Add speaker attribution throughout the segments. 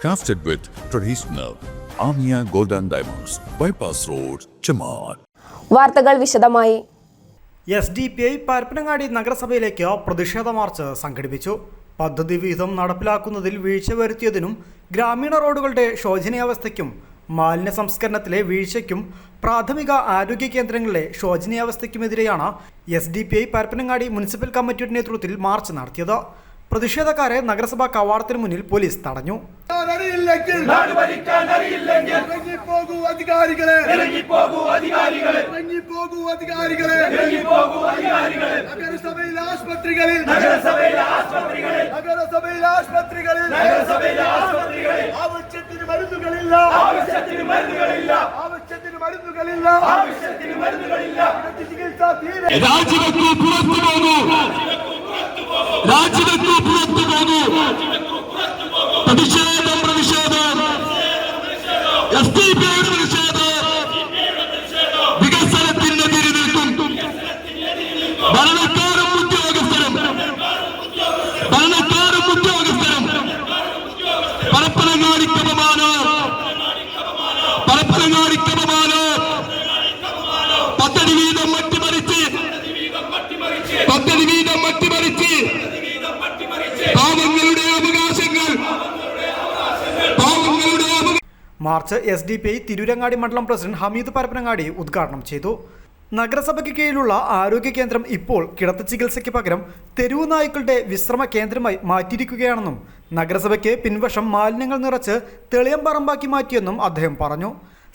Speaker 1: Crafted with traditional Amia Golden Diamonds, Bypass Road, Chamar.
Speaker 2: വാർത്തകൾ വിശദമായി.
Speaker 3: S D P I Parappanangadi നഗരസഭയിലേക്ക് പ്രതിഷേധ March സംഘടിപ്പിച്ചു. പദ്ധതി വിഹിതം നടപ്പിലാക്കുന്നതിൽ വീഴ്ച വരുത്തിയതിനും ഗ്രാമീണ റോഡുകളുടെ ശോചനീയാവസ്ഥയ്ക്കും മാലിന്യ സംസ്കരണത്തിലെ വീഴ്ചയ്ക്കും പ്രാഥമിക ആരോഗ്യ കേന്ദ്രങ്ങളിലെ ശോചനീയാവസ്ഥയ്ക്കുമെതിരെയാണ് S D P I Parappanangadi municipal കമ്മിറ്റിയുടെ നേതൃത്വത്തിൽ മാർച്ച് നടത്തിയത്. പ്രതിഷേധക്കാരെ നഗരസഭാ കവാടത്തിന് മുന്നിൽ പോലീസ് തടഞ്ഞു.
Speaker 4: രാജിവെക്കൂ പുറത്തു പോകൂ രാജിവെക്കൂ പുറത്തു പോകൂ പ്രതിഷേധം പ്രതിഷേധം എസ് ഡി പിയുടെ പ്രതിഷേധം വികസനത്തിനെതിരെ നിൽക്കും ഭരണക്കാരും ഉദ്യോഗസ്ഥരും ഭരണക്കാരും ഉദ്യോഗസ്ഥരും പരപ്പനങ്ങാടിക്കപമാനോ പദ്ധതി വീതം മട്ടിമറിച്ച് പദ്ധതി വീതം മട്ടിമറിച്ച് പാവങ്ങളുടെ അവകാശങ്ങൾ പാവങ്ങളുടെ അവകാശങ്ങൾ
Speaker 3: march S D P I Tirurangadi മണ്ഡലം പ്രസിഡന്റ് ഹമീദ് പരപ്പനങ്ങാടി ഉദ്ഘാടനം ചെയ്തു. നഗരസഭയ്ക്ക് കീഴിലുള്ള ആരോഗ്യ കേന്ദ്രം ഇപ്പോൾ കിടത്ത ചികിത്സയ്ക്ക് പകരം തെരുവു നായ്ക്കളുടെ വിശ്രമ കേന്ദ്രമായി മാറ്റിയിരിക്കുകയാണെന്നും നഗരസഭയ്ക്ക് പിൻവശം മാലിന്യങ്ങൾ നിറച്ച് തെളിയം പറമ്പാക്കി മാറ്റിയെന്നും അദ്ദേഹം പറഞ്ഞു.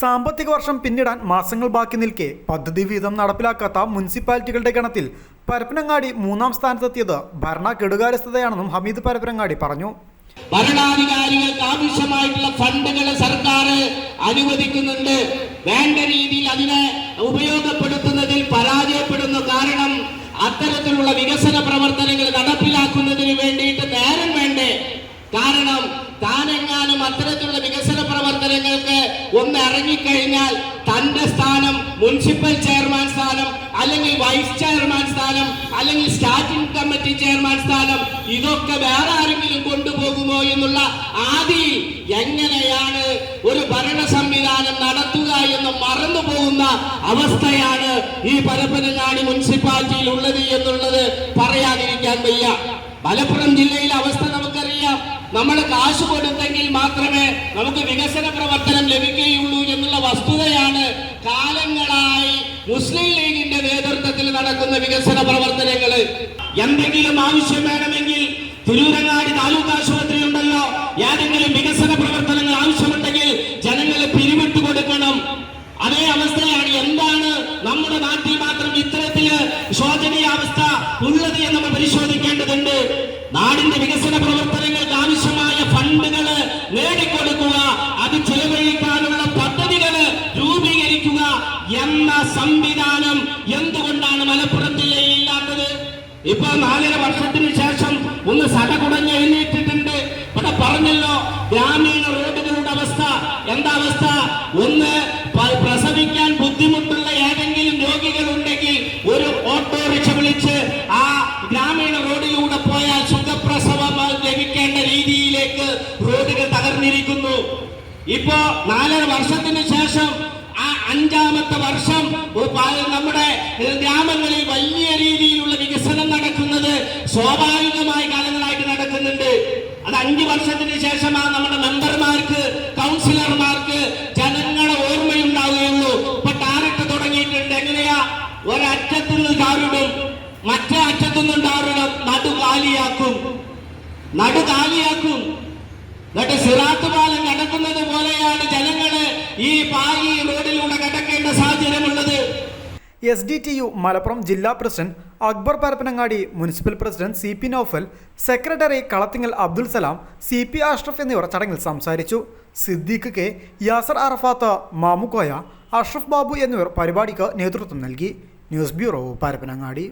Speaker 3: സാമ്പത്തിക വർഷം പിന്നിടാൻ മാസങ്ങൾ ബാക്കി നിൽക്കെ പദ്ധതി വീതം നടപ്പിലാക്കാത്ത മുനിസിപ്പാലിറ്റികളുടെ ഗണത്തിൽ പരപ്പനങ്ങാടി മൂന്നാം സ്ഥാനത്തെത്തിയത് ഭരണ കെടുകാര്യസ്ഥതയാണെന്നും ഹമീദ് പരപ്പനങ്ങാടി പറഞ്ഞു.
Speaker 4: ഭരണാധികാരികൾക്ക് ആവശ്യമായിട്ടുള്ള ഫണ്ടുകൾ സർക്കാർ അനുവദിക്കുന്നുണ്ട്. വേണ്ട രീതിയിൽ അതിനെ ഉപയോഗപ്പെടുത്തുന്നതിൽ പരാജയപ്പെടുന്നു. കാരണം അത്തരത്തിലുള്ള വികസന പ്രവർത്തനങ്ങൾ നടപ്പിലാക്കുന്നതിന് വേണ്ടിയിട്ട് നേരം വേണ്ടേ. കാരണം താനെങ്ങാനും അത്തരത്തിലുള്ള വികസന പ്രവർത്തനങ്ങൾക്ക് ഒന്ന് ഇറങ്ങിക്കഴിഞ്ഞാൽ തന്റെ സ്ഥാനം മുനിസിപ്പൽ ചെയർമാൻ സ്ഥാനം അല്ലെങ്കിൽ വൈസ് ചെയർമാൻ സ്ഥാനം അല്ലെങ്കിൽ സ്റ്റാറ്റിംഗ് കമ്മിറ്റി ചെയർമാൻ സ്ഥാനം ഇതൊക്കെ വേറെ ആരെങ്കിലും കൊണ്ടുപോകുമോ എന്നുള്ള ആദിയിൽ എങ്ങനെയാണ് ഒരു ഭരണ സംവിധാനം നടത്തുക എന്ന് മറന്നു പോകുന്ന അവസ്ഥയാണ് ഈ പരപ്പനങ്ങാടി മുനിസിപ്പാലിറ്റിയിൽ ഉള്ളത് എന്നുള്ളത് പറയാതിരിക്കാൻ വയ്യ. മലപ്പുറം ജില്ലയിലെ അവസ്ഥ നമുക്കറിയാം. നമ്മൾ കാശ് കൊടുത്തെങ്കിൽ മാത്രമേ നമുക്ക് വികസന പ്രവർത്തനം ലഭിക്കുകയുള്ളൂ എന്നുള്ള വസ്തുതയാണ് കാലങ്ങളായി മുസ്ലിം ലീഗിന്റെ നേതൃത്വത്തിൽ നടക്കുന്ന വികസന പ്രവർത്തനങ്ങൾ എന്തെങ്കിലും ആവശ്യം വേണമെങ്കിൽ തിരൂരങ്ങാടി താലൂക്ക് ആശുപത്രി ഉണ്ടല്ലോ ഏതെങ്കിലും വികസന പ്രവർത്തനങ്ങൾ ആവശ്യമുണ്ടെങ്കിൽ ജനങ്ങളെ പിരിവിട്ടു കൊടുക്കണം അതേ അവസ്ഥയാണ് എന്താണ് നമ്മുടെ നാട്ടിൽ മാത്രം ഇത്തരത്തിൽ ശോചനീയാവസ്ഥ ഉള്ളത് എന്ന് നമ്മൾ പരിശോധിക്കേണ്ടതുണ്ട് നാടിന്റെ വികസന പ്രവർത്തനങ്ങൾക്ക് ആവശ്യമായ ഫണ്ടുകൾ നേടിക്കൊടുക്കുക അത് ചെലവഴിക്കാനുള്ള പദ്ധതികൾ രൂപീകരിക്കുക എന്ന സംവിധാനം എന്തുകൊണ്ടാണ് മലപ്പുറം ജില്ലയിൽ ഇല്ലാത്തത്? ഇപ്പൊ നാലര വർഷത്തിന് ശേഷം ഒന്ന് സടകുടഞ്ഞ് എഴുന്നേറ്റിട്ടുണ്ട്. ഇവിടെ പറഞ്ഞല്ലോ ഗ്രാമീണ റോഡുകളുടെ അവസ്ഥ. എന്താ അവസ്ഥ? ഒന്ന് പ്രസവിക്കാൻ ബുദ്ധിമുട്ടുള്ള ഏതെങ്കിലും രോഗികൾ ഉണ്ടെങ്കിൽ ഒരു ഓട്ടോറിക്ഷ വിളിച്ച് ആ ഗ്രാമീണ റോഡിലൂടെ പോയാൽ സുഖപ്രസവം ലഭിക്കേണ്ട രീതിയിലേക്ക് റോഡുകൾ തകർന്നിരിക്കുന്നു. ഇപ്പോ നാലര വർഷത്തിന് ശേഷം അഞ്ചാമത്തെ വർഷം നമ്മുടെ ഗ്രാമങ്ങളിൽ വലിയ രീതിയിലുള്ള വികസനം നടക്കുന്നത് സ്വാഭാവികമായ കാലങ്ങളായിട്ട് നടക്കുന്നുണ്ട്. അത് അഞ്ചു വർഷത്തിന് ശേഷമാണ് നമ്മുടെ മെമ്പർമാർക്ക് കൗൺസിലർമാർക്ക് ജനങ്ങളെ ഓർമ്മയുണ്ടാവുകയുള്ളൂ. ഇപ്പൊ ടാറിട്ട് തുടങ്ങിയിട്ടുണ്ട്. എങ്ങനെയാ? ഒരറ്റത്തു നിന്ന് ടാറിടും മറ്റേ അറ്റത്തു നിന്ന് ടാറിടും നടു കാലിയാക്കും. നടു കാലിയാക്കും. എന്നിട്ട് സിറാത്ത് പാലം കടക്കുന്നത് പോലെയാണ് ജനങ്ങൾ ഈ പായി റോഡിലൂടെ കടക്കേണ്ട സാഹചര്യമുള്ളത്.
Speaker 3: S D T U Malappuram ജില്ലാ president Akbar Parappanangadi municipal president C P Naufal secretary Kalathingal Abdul Salam C P Ashraf എന്നിവർ ചടങ്ങിൽ സംസാരിച്ചു. സിദ്ദീഖ് കെ യാസർ അറഫാത്ത് മാമുക്കോയ അഷ്റഫ് ബാബു എന്നിവർ പരിപാടിക്ക് നേതൃത്വം നൽകി. News bureau Parappanangadi.